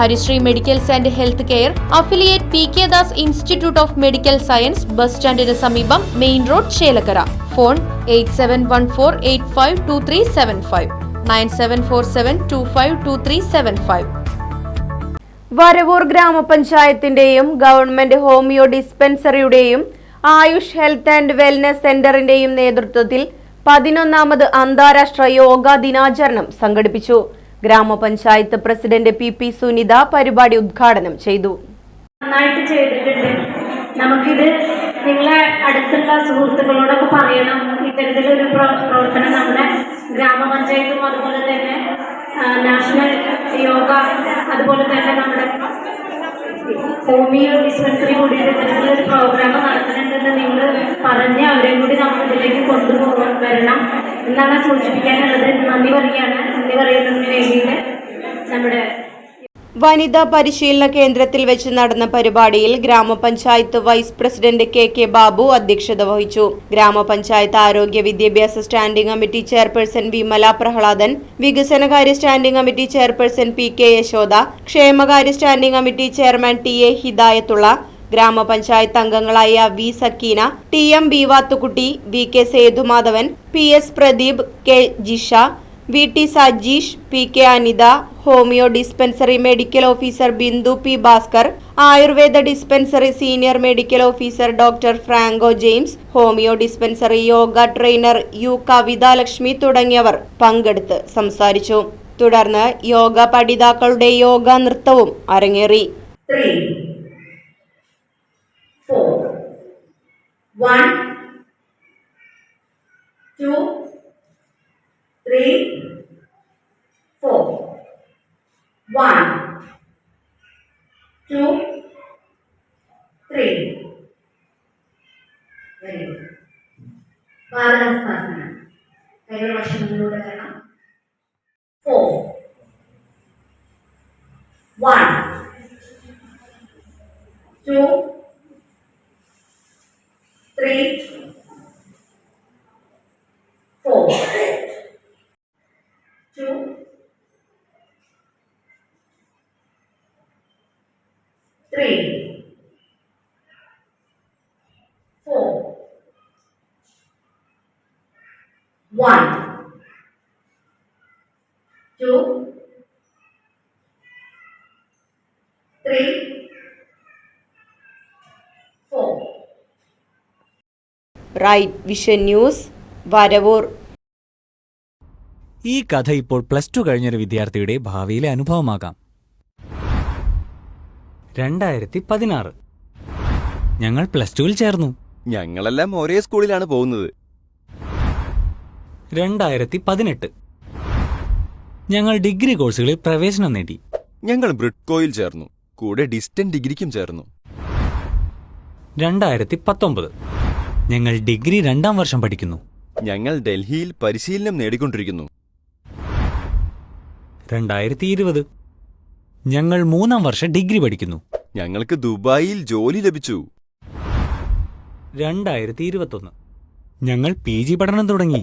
Harisree medicals and health care affiliate P K Das institute of medical science bus സ്റ്റാൻഡിന് സമീപം main road Chelakkara. Phone eight seven one four eight five two three seven five. Nine seven four seven two five two three seven five. Varavoor ഗ്രാമപഞ്ചായത്തിന്റെയും government homeo ഡിസ്പെൻസറിയുടെയും Ayush health and wellness സെന്ററിന്റെയും നേതൃത്വത്തിൽ പതിനൊന്നാമത് അന്താരാഷ്ട്ര യോഗാ ദിനാചരണം സംഘടിപ്പിച്ചു. ഗ്രാമപഞ്ചായത്ത് president P P Sunitha പരിപാടി ഉദ്ഘാടനം ചെയ്തു. നന്നായിട്ട് ചെയ്തിട്ടുണ്ട്. നമുക്കിത് നിങ്ങളെ അടുത്തുള്ള സുഹൃത്തുക്കളോടൊക്കെ പറയണം. ഇത്തരത്തിലൊരു പ്ര- പ്രവർത്തനം നമ്മുടെ ഗ്രാമപഞ്ചായത്തും അതുപോലെ തന്നെ നാഷണൽ യോഗ അതുപോലെ തന്നെ നമ്മുടെ ഹോമിയോ ഡിസ്പെൻസറി കൂടി ഇത്തരത്തിലൊരു പ്രോഗ്രാം നടത്തുന്നുണ്ടെന്ന് നിങ്ങൾ പറഞ്ഞ് അവരെയും കൂടി നമുക്ക് ഇതിലേക്ക് കൊണ്ടുപോകാൻ വരണം എന്നാണ് സൂചിപ്പിക്കാനുള്ളത്. നന്ദി പറയുകയാണ്. നന്ദി പറയുന്നതിന് നമ്മുടെ വനിതാ പരിശീലന കേന്ദ്രത്തിൽ വെച്ച് നടന്ന പരിപാടിയിൽ ഗ്രാമപഞ്ചായത്ത് vice president K K Babu അധ്യക്ഷത വഹിച്ചു. ഗ്രാമപഞ്ചായത്ത് ആരോഗ്യ വിദ്യാഭ്യാസ standing committee chairperson Vimala Prahladan വികസനകാര്യ standing committee chairperson P K Yashoda ക്ഷേമകാര്യ standing committee chairman T A Hidayathulla ഗ്രാമപഞ്ചായത്ത് അംഗങ്ങളായ V Sakeena T M B Vathukutty V K Sethumadhavan P S Pradeep K Jisha V T Sajeesh P K Anitha homoeo dispensary medical officer Bindu P Bhaskar Ayurveda dispensary senior medical officer doctor Franco James homoeo dispensary yoga trainer U Kavithalakshmi തുടങ്ങിയവർ പങ്കെടുത്ത് സംസാരിച്ചു. തുടർന്ന് യോഗ പഠിതാക്കളുടെ യോഗ നൃത്തവും അരങ്ങേറി. One, two, three, four, one, two, three. Very good. ബാലനമസ്കാസന കൈകൾ വശങ്ങളിലൂടെ വരണം. Four one two, one, two, three, four. Right vision news Varavoor ഈ കഥ ഇപ്പോൾ പ്ലസ് ടു കഴിഞ്ഞൊരു വിദ്യാർത്ഥിയുടെ ഭാവിയിലെ അനുഭവമാകാം. രണ്ടായിരത്തി പതിനാറ് ഞങ്ങൾ പ്ലസ് ടുവിൽ ചേർന്നു. ഞങ്ങളെല്ലാം ഒരേ സ്കൂളിലാണ് പോകുന്നത്. രണ്ടായിരത്തി പതിനെട്ട് ഞങ്ങൾ ഡിഗ്രി കോഴ്സുകളിൽ പ്രവേശനം നേടി. ഞങ്ങൾ ബ്രിഡ്കോയിൽ ചേർന്നു. കൂടെ ഡിസ്റ്റന്റ് ഡിഗ്രിക്കും ചേർന്നു. രണ്ടായിരത്തി പത്തൊമ്പത് ഞങ്ങൾ ഡിഗ്രി രണ്ടാം വർഷം പഠിക്കുന്നു. ഞങ്ങൾ ഡൽഹിയിൽ പരിശീലനം നേടിക്കൊണ്ടിരിക്കുന്നു. രണ്ടായിരത്തി ഇരുപത് ഞങ്ങൾ മൂന്നാം വർഷം ഡിഗ്രി പഠിക്കുന്നു. ഞങ്ങൾക്ക് ദുബായിൽ ജോലി ലഭിച്ചു. രണ്ടായിരത്തി ഇരുപത്തൊന്ന് ഞങ്ങൾ പി ജി പഠനം തുടങ്ങി.